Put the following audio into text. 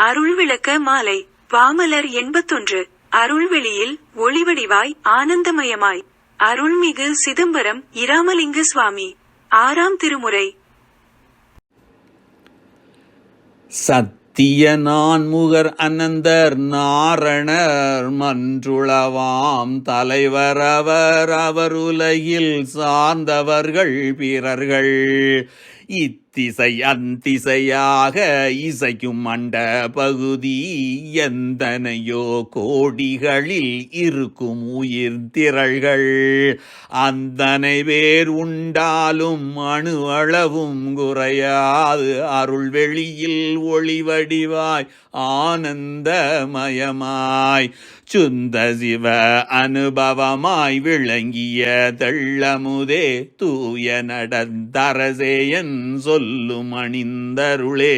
அருள் விளக்க மாலை. பாமலர் எண்பத்தொன்று. அருள்வெளியில் ஒளிவடிவாய் ஆனந்தமயமாய். அருள்மிகு சிதம்பரம் இராமலிங்க சுவாமி. ஆறாம் திருமுறை. சத்திய நான்முகர் அனந்தர் நாரணர் மன்றுளவாம் தலைவர் அவர் அவர் உலகில் சார்ந்தவர்கள் பிறர்கள். இத்திசை அந்திசையாக இசையும் மண்ட பகுதி எந்தனையோ கோடிகளில் இருக்கும் உயிர் திரள்கள். அந்தனை வேர் உண்டாலும் அணு அளவும் குறையாது. அருள் வெளியில் ஒளிவடிவாய் ஆனந்தமயமாய். சுந்த சிவ அனுபவமாய் விளங்கிய தெள்ளமுதே தூய நடந்தரசேயன் சொல் சொல்லும் அணிந்தருளே